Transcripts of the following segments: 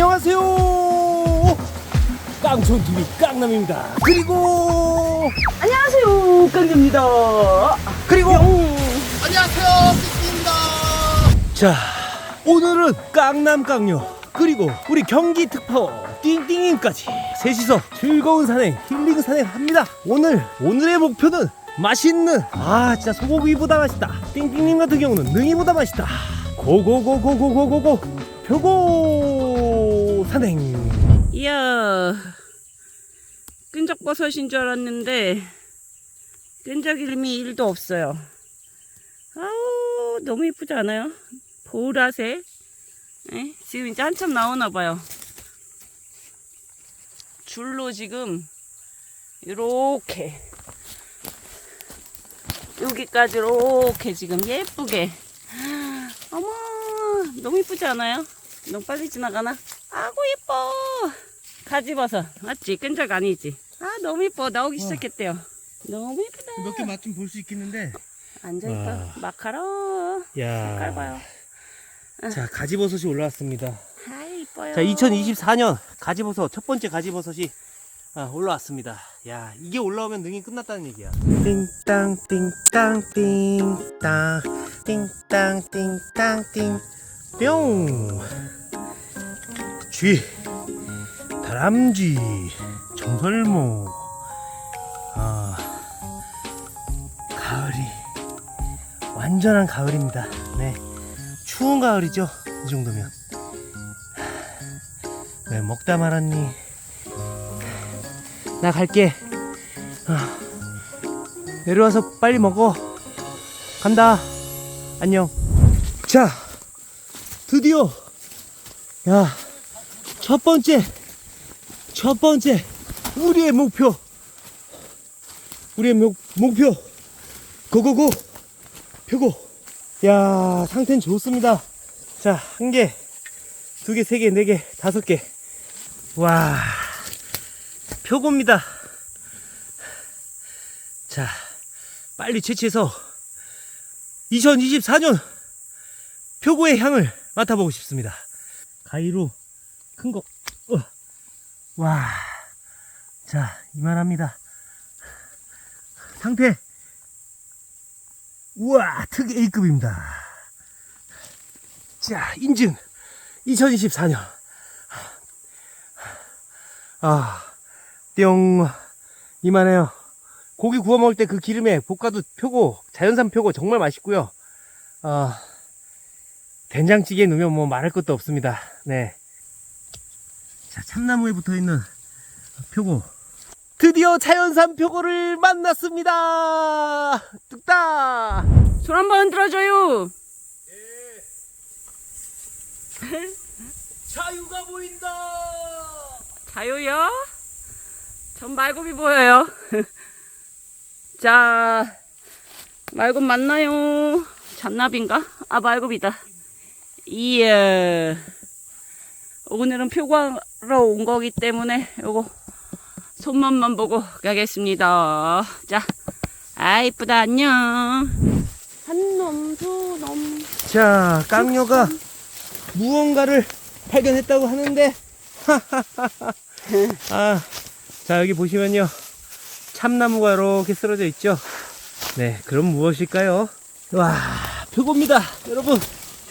안녕하세요. 깡촌 TV 깡남입니다. 그리고 안녕하세요, 깡입니다. 그리고 안녕하세요, 삐삐입니다. 자 오늘은 깡남 깡녀 그리고 우리 경기 특파원 띵띵님까지 셋이서 즐거운 산행 힐링 산행 합니다. 오늘 오늘의 목표는 맛있는 아 진짜 소고기보다 맛있다. 띵띵님 같은 경우는 능이보다 맛있다. 고고고고고고고고 표고 산행. 이야, 끈적버섯인 줄 알았는데, 끈적 이름이 1도 없어요. 아우, 너무 이쁘지 않아요? 보라색. 에? 지금 이제 한참 나오나 봐요. 줄로 지금, 이렇게. 여기까지 이렇게 지금 예쁘게. 어머, 너무 이쁘지 않아요? 너무 빨리 지나가나? 아구 예뻐. 가지버섯 맞지? 끈적 아니지? 아 너무 예뻐 나오기 시작했대요. 너무 예쁘다. 몇 개 맛 좀 볼 수 있겠는데. 앉아 있어. 와. 마카롱. 색깔 봐요. 자 가지버섯이 올라왔습니다. 아 이뻐요. 자 2024년 가지버섯 첫 번째 가지버섯이 아, 올라왔습니다. 야 이게 올라오면 능이 끝났다는 얘기야. 띵땅 띵땅 띵땅 띵땅 띵땅 띵뿅 쥐 다람쥐 정설모 아 가을이 완전한 가을입니다. 네 추운 가을이죠 이 정도면. 왜 먹다 말았니? 나 갈게. 아, 내려와서 빨리 먹어. 간다. 안녕. 자, 드디어, 야, 첫 번째, 첫 번째, 우리의 목표. 우리의 목, 목표. 고고고. 표고. 야, 상태는 좋습니다. 자, 한 개, 두 개, 세 개, 네 개, 다섯 개. 와, 표고입니다. 자, 빨리 채취해서 2024년 표고의 향을 맡아보고 싶습니다. 가위로 큰 거, 어. 와, 자, 이만합니다. 상태, 우와, 특 A급입니다. 자, 인증. 2024년. 아, 뿅. 이만해요. 고기 구워 먹을 때 그 기름에 볶아도 표고, 자연산 표고 정말 맛있고요. 아, 된장찌개에 넣으면 뭐 말할 것도 없습니다. 네. 자, 참나무에 붙어 있는 표고. 드디어 자연산 표고를 만났습니다! 뚝딱! 손 한번 들어줘요. 자유가 보인다! 자유요? 전 말굽이 보여요. 자, 말굽 맞나요? 잔나비인가? 아, 말굽이다. 이야. 오늘은 표구하러 온 거기 때문에 요거 손맛만 보고 가겠습니다. 자, 아, 이쁘다. 안녕. 한 놈, 두 놈. 자, 깡녀가 무언가를 발견했다고 하는데, 아, 자, 여기 보시면요. 참나무가 이렇게 쓰러져 있죠? 네, 그럼 무엇일까요? 와, 표고입니다, 여러분.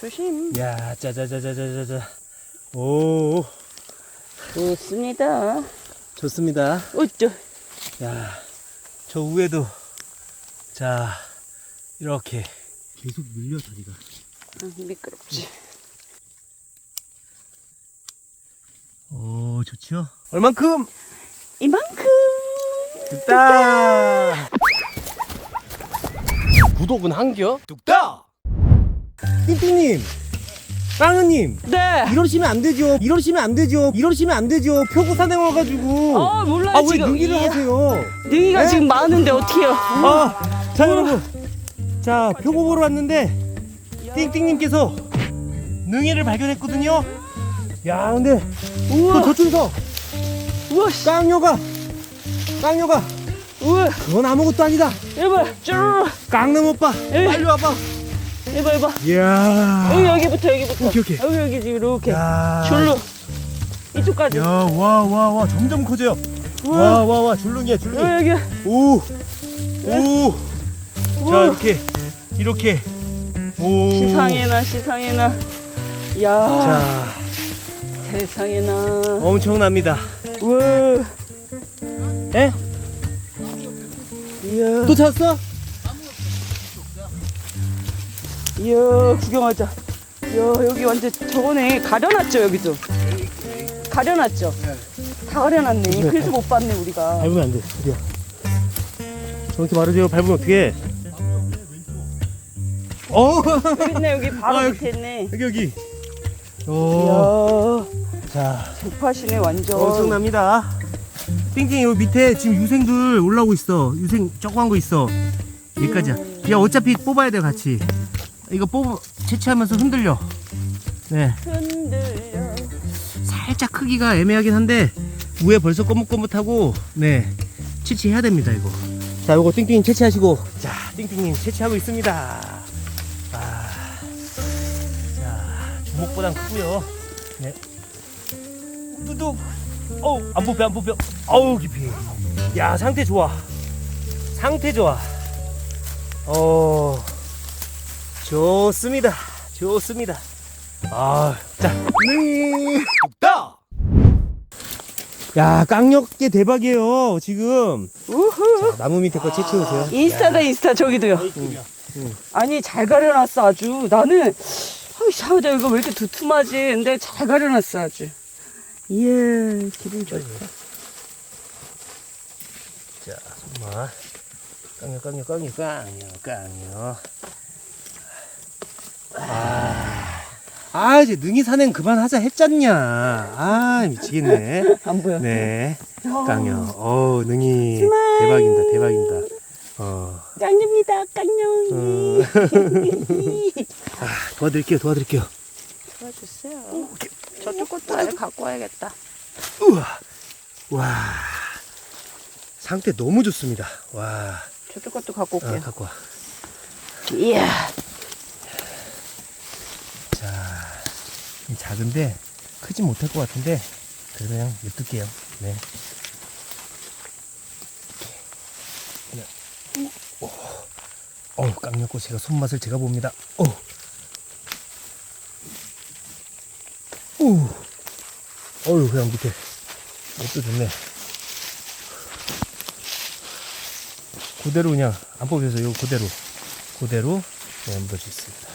조심. 야, 짜자자자자자자. 오, 좋습니다. 좋습니다. 어쩌. 야, 저 위에도, 자, 이렇게. 계속 밀려, 다리가. 아, 미끄럽지. 오, 좋죠? 얼만큼? 이만큼. 뚝딱! 구독은 한겨? 뚝딱! 띵띵님! 빵은님! 네. 이러시면 안 되죠. 이러시면 안 되죠. 이러시면 안 되죠. 표고 산행 와가지고. 어 몰라요 아, 왜 지금. 능기를 이- 하세요? 능이가 네? 지금 많은데 어떡해요. 아, 자, 여러분. 자, 표고 보러 왔는데, 띵띵님께서 능이를 발견했거든요. 야, 근데, 우와. 그 저쪽에서 우와 씨. 깡녀가, 깡녀가, 우와. 그건 아무것도 아니다. 쭈르르. 깡남 오빠, 에이. 빨리 와봐. 이봐 이봐. 이야. 여기 여기부터 여기부터. 오케이, 오케이. 여기 여기 지금 이렇게. 야. 줄로. 이쪽까지. 야, 와, 와, 와, 점점 커져요. 와, 와, 와, 줄눈이야, 줄눈이. 어, 여기. 오, 오. 자, 우와. 이렇게, 이렇게. 오. 시상에나 시상에나. 야 자, 세상에나. 엄청납니다. 우와. 에? 이야. 또 찾았어? 이야 구경하자. 이야 여기 완전 저거네 가려놨죠 여기도. 가려놨죠. 다 가려놨네. 그래서 못 봤네 우리가. 밟으면 안 돼, 드디어. 저렇게 말해줘요. 밟으면 어떻게 어, 여기 있네 여기 바로 아. 밑에 있네. 여기, 여기. 오. 이야 자, 대파시네 완전. 엄청납니다. 띵띵 여기 밑에 지금 유생들 올라오고 있어. 유생 조그만 거 있어. 여기까지야. 야 어차피 뽑아야 돼 같이. 이거 뽑 채취하면서 흔들려. 네, 흔들려. 살짝 크기가 애매하긴 한데 위에 벌써 거뭇거뭇하고 네 채취해야 됩니다 이거. 자, 요거 띵띵 채취하시고 자, 띵띵님 채취하고 있습니다. 아, 자 주먹보단 크고요. 네. 뚜둑. 어우 안 뽑혀 안 뽑혀. 어우 깊이. 야 상태 좋아. 상태 좋아. 어 좋습니다. 좋습니다. 아, 자, 네, 다. 야, 깡력계 대박이에요. 지금 우후. 자, 나무 밑에 거 채취해오세요. 인스타다 인스타 저기도요. 아니 잘 가려놨어 아주. 나는 아이 샤우자 이거 왜 이렇게 두툼하지? 근데 잘 가려놨어 아주. 이야 기분 좋다. 자, 손만. 깡력, 깡력, 깡력, 깡력, 깡력. 아, 아, 이제 능이 산행 그만하자 했잖냐. 아, 미치겠네. 안 보여. 네, 깡력. 어우, 능이 대박입니다, 대박입니다. 어, 깡입니다 깡룡이. 어. 아, 도와드릴게요, 도와드릴게요. 도와주세요. 저쪽 것도 아예 갖고 와야겠다. 우와, 와, 상태 너무 좋습니다. 와, 저쪽 것도 갖고 아, 올게요. 갖고 와. 이야. 자, 이 작은데 크진 못할 것 같은데 그냥 냅둘게요. 네. 그냥, 오, 어우 깡렸고 제가 손맛을 제가 봅니다. 어, 오, 어유 그냥 밑에 냅도 좋네. 그대로 그냥 안 뽑혀서 요 그대로 그대로 네, 있습니다.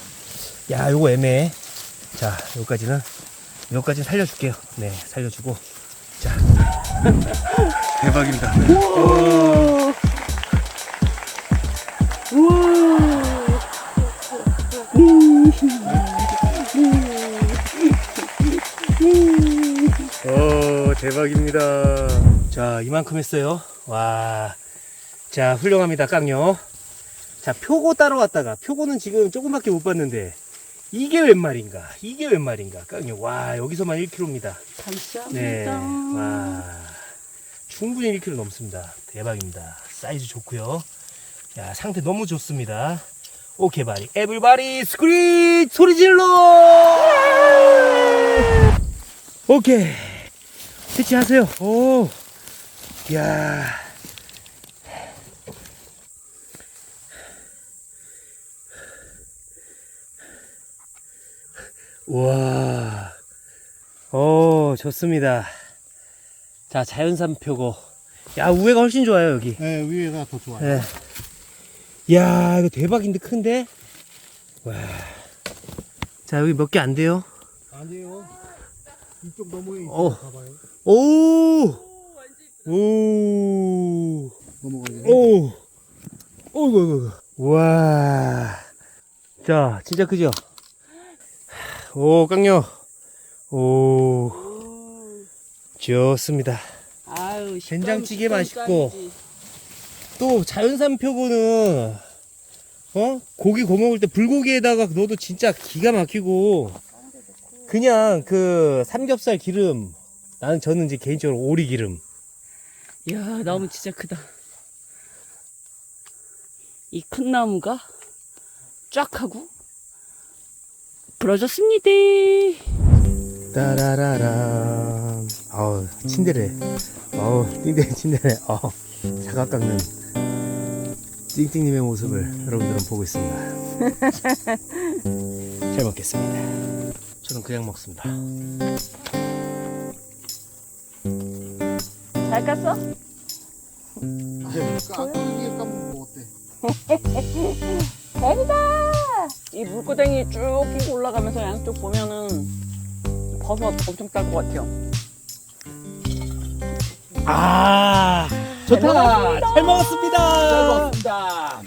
야, 요거 애매해. 자, 요까지는, 요까지는 살려줄게요. 네, 살려주고. 자. 대박입니다. 우와. 오, 대박입니다. 자, 이만큼 했어요. 와. 자, 훌륭합니다, 깡요. 자, 표고 따러 왔다가, 표고는 지금 조금밖에 못 봤는데, 이게 웬 말인가? 이게 웬 말인가? 깡요. 와, 여기서만 1kg입니다. 감사합니다. 네. 와. 충분히 1kg 넘습니다. 대박입니다. 사이즈 좋고요. 야, 상태 너무 좋습니다. 오케이 바리. 에블바리 스크린 소리 질러! 오케이. 채취하세요. 오. 야. 와. 오, 좋습니다. 자, 자연산 표고. 야, 우회가 훨씬 좋아요, 여기. 네, 위에가 더 좋아요. 예. 야, 이거 대박인데 큰데? 와. 자, 여기 몇 개 안 돼요? 아니에요. 이쪽 너머에 있어. 어. 봐봐요. 오! 오! 넘어가요. 오! 어이구, 어이구. 와. 자, 진짜 크죠? 오, 깡요. 오, 좋습니다. 아유, 된장찌개 식감, 맛있고. 식감이지. 또 자연산 표고는 어 고기 구워 먹을 때 불고기에다가 넣어도 진짜 기가 막히고 그냥 그 삼겹살 기름 나는 저는 이제 개인적으로 오리 기름 이야, 나무 진짜 크다. 이 큰 나무가 쫙 하고 부러졌습니다. 따라라란 아우 친데레 어우 띵땡 친데레 어 사각 깎는 띵띵님의 모습을 여러분들은 보고 있습니다 잘 먹겠습니다 저는 그냥 먹습니다 잘 깠어? 그러니까 아까 위에 까면 뭐 어때? 대박이다! 이 물고댕이 쭉 끼고 올라가면서 양쪽 보면은 버섯 엄청 딸 것 같아요. 아 좋다. 잘 먹었습니다. 먹었습니다.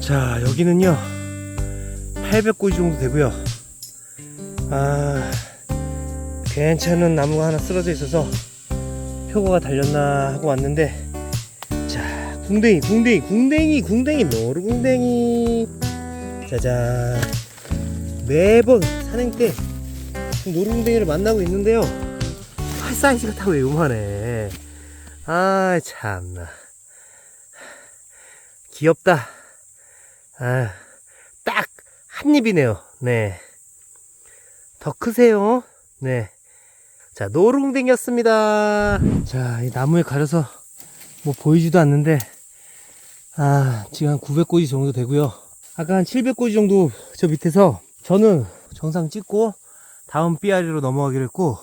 자 여기는요. 800고지 정도 되고요. 아 괜찮은 나무가 하나 쓰러져 있어서 표고가 달렸나 하고 왔는데 자 궁뎅이 궁뎅이 궁뎅이 궁뎅이 노루 궁뎅이 짜잔 매번 산행 때 노루궁뎅이를 만나고 있는데요 팔 사이즈가 다 왜 요만해 아 참나 귀엽다 아, 딱 한 입이네요. 네. 더 크세요. 네. 자, 노룽댕이였습니다. 자, 이 나무에 가려서 뭐 보이지도 않는데, 아, 지금 한 900고지 정도 되고요. 아까 한 700고지 정도 저 밑에서 저는 정상 찍고 다음 삐아리로 넘어가기로 했고,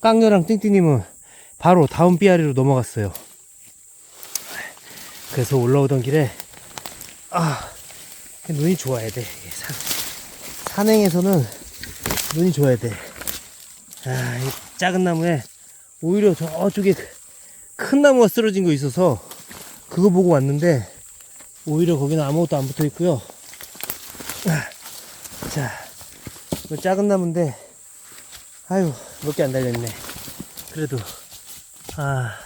깡녀랑 띵띵님은 바로 다음 삐아리로 넘어갔어요. 그래서 올라오던 길에, 아, 눈이 좋아야 돼. 산, 산행에서는 눈이 좋아야 돼. 아, 이 작은 나무에 오히려 저쪽에 그- 큰 나무가 쓰러진 거 있어서 그거 보고 왔는데 오히려 거기는 아무것도 안 붙어 있고요. 아, 자, 이거 작은 나무인데 아유 몇 개 안 달렸네. 그래도 아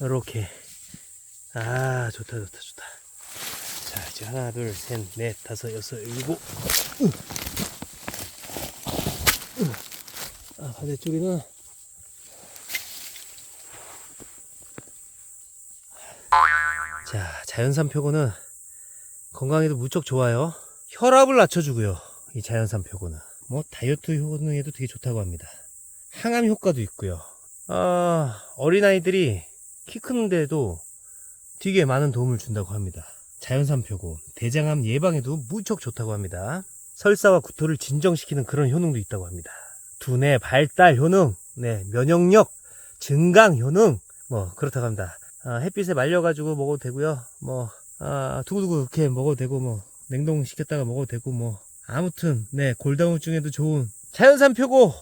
요렇게 아 좋다 좋다 좋다. 자, 이제 하나, 둘, 셋, 넷, 다섯, 여섯, 일곱. 으. 으. 아, 반대쪽에는 자, 자연산 표고는 건강에도 무척 좋아요. 혈압을 낮춰주고요. 이 자연산 표고는 뭐 다이어트 효능에도 되게 좋다고 합니다. 항암 효과도 있고요. 아, 어린아이들이 키 크는데도 되게 많은 도움을 준다고 합니다. 자연산 표고 대장암 예방에도 무척 좋다고 합니다. 설사와 구토를 진정시키는 그런 효능도 있다고 합니다. 두뇌 발달 효능, 네 면역력 증강 효능, 뭐 그렇다고 합니다. 아, 햇빛에 말려가지고 먹어도 되고요. 뭐 아, 두고두고 이렇게 먹어도 되고 뭐 냉동 시켰다가 먹어도 되고 뭐 아무튼 네 골다공증에도 좋은 자연산 표고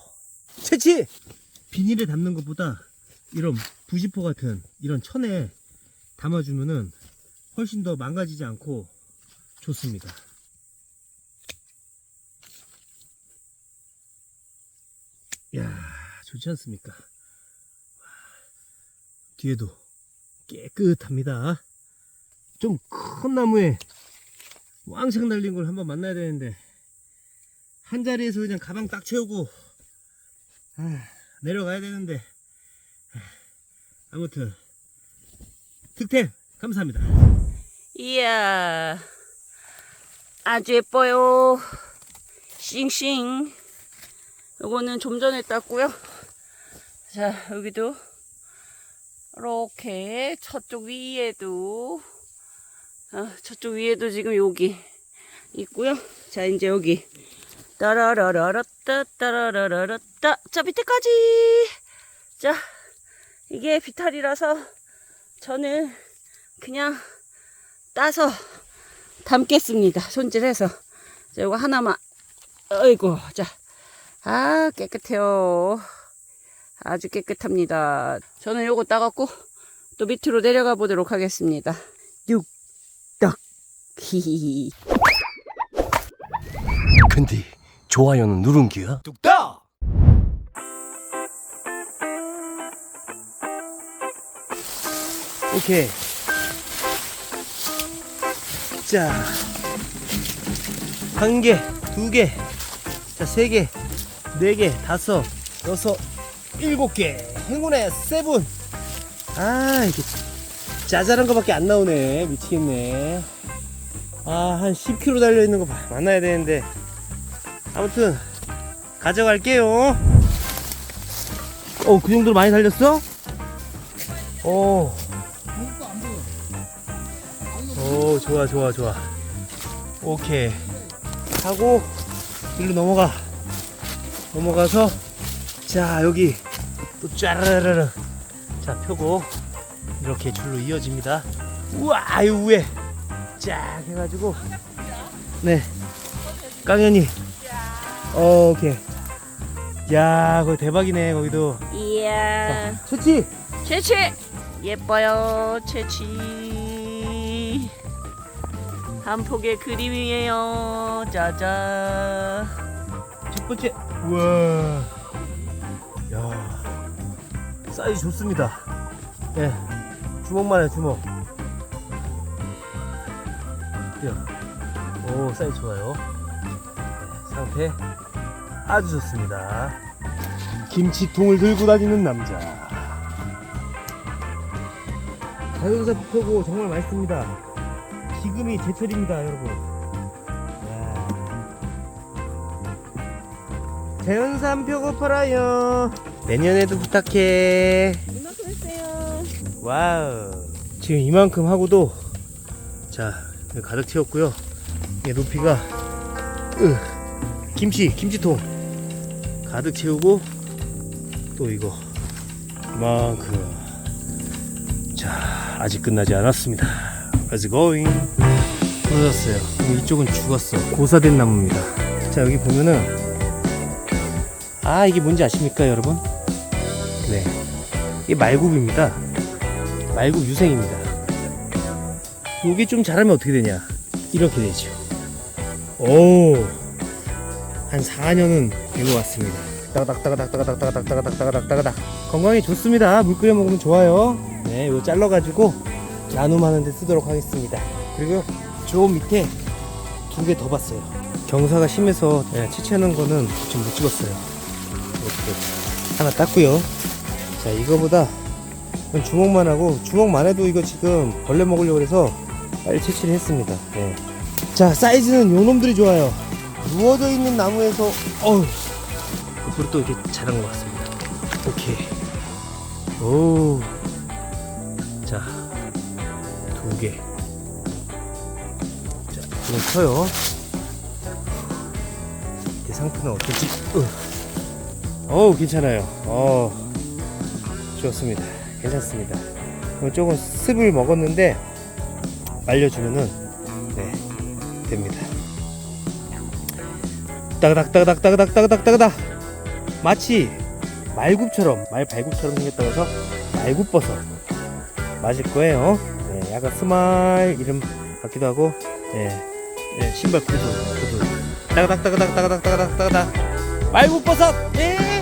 채취. 비닐에 담는 것보다 이런 부지포 같은 이런 천에 담아주면은 훨씬 더 망가지지 않고 좋습니다. 야, 좋지 않습니까? 와, 뒤에도 깨끗합니다. 좀 큰 나무에 왕창 달린 걸 한번 만나야 되는데 한 자리에서 그냥 가방 딱 채우고 아, 내려가야 되는데 아, 아무튼 득템 감사합니다. 이야, 아주 예뻐요. 싱싱. 요거는 좀 전에 땄고요. 자, 여기도 이렇게 저쪽 위에도 아, 저쪽 위에도 지금 여기 있고요. 자, 이제 여기 따라라라라따 따라라라라따 자 밑에까지 자 이게 비탈이라서 저는 그냥 따서 담겠습니다. 손질해서. 자, 이거 하나만. 어이구, 자. 아, 깨끗해요. 아주 깨끗합니다. 저는 요거 따갖고 또 밑으로 내려가 보도록 하겠습니다. 육덕. 히히히. 근데 좋아요는 누른 기야? 뚝딱! 오케이. 자, 한 개, 두 개, 자, 세 개, 네 개, 다섯, 여섯, 일곱 개. 행운의 세븐. 아, 이게 짜잘한 거밖에 안 나오네. 미치겠네. 아, 한 10kg 달려있는 거 봐. 만나야 되는데. 아무튼 가져갈게요. 어, 그 정도로 많이 달렸어? 오. 오, 좋아, 좋아, 좋아. 오케이. 하고, 일로 넘어가. 넘어가서, 자, 여기, 또 짜라라라. 자, 펴고, 이렇게 줄로 이어집니다. 우와, 이 위에. 쫙 해가지고, 네. 깡현이. 어, 오케이. 야, 그거 대박이네, 거기도. 이야. 좋지? 채취 예뻐요 채취 한 폭의 그림이에요 짜잔 첫 번째. 우와. 야. 사이즈 좋습니다. 예. 주먹만 해, 주먹. 야. 오, 사이즈 좋아요. 네, 상태 아주 좋습니다. 김치통을 들고 다니는 남자. 자연사 펴고 정말 맛있습니다. 지금이 제철입니다, 여러분. 야. 자연산 펴고 팔아요. 내년에도 부탁해. 이만큼 했어요 와우. 지금 이만큼 하고도 자 가득 채웠고요. 이게 높이가 으, 김치 김치통 가득 채우고 또 이거 이만큼. 자 아직 끝나지 않았습니다. Let's. 부러졌어요. 그럼 이쪽은 죽었어. 고사된 나무입니다. 자 여기 보면은 아 이게 뭔지 아십니까 여러분? 네 이게 말굽입니다. 말굽 유생입니다. 이게 좀 자라면 어떻게 되냐? 이렇게 되죠. 오, 한 4년은 된 것 같습니다. 따가닥따가닥따가닥따가닥따가닥따가닥따가닥 건강에 좋습니다. 물 끓여 먹으면 좋아요. 네, 이거 잘라가지고 나눔하는데 쓰도록 하겠습니다. 그리고 저 밑에 두 개 더 봤어요. 경사가 심해서 네, 채취하는 거는 좀못 찍었어요. 이렇게 하나 땄고요. 자, 이거보다 주먹만 하고 주먹만 해도 이거 지금 벌레 먹으려고 해서 빨리 채취를 했습니다. 네. 자 사이즈는 요 놈들이 좋아요. 누워져 있는 나무에서 어우 앞으로 또 이렇게 자란 것 같습니다. 오케이. 오. 자, 두 개. 자, 이건 커요. 내 상태는 어떨지. 으. 어우, 괜찮아요. 어. 좋습니다. 괜찮습니다. 조금 습을 먹었는데 말려주면은 네 됩니다. 따그닥 마치 말굽처럼 말 발굽처럼 생겼다고 해서 말굽버섯 맞을 거예요. 네, 약간 스마일 이름 같기도 하고 네, 네 신발 구두 구두 따그닥 말굽버섯 예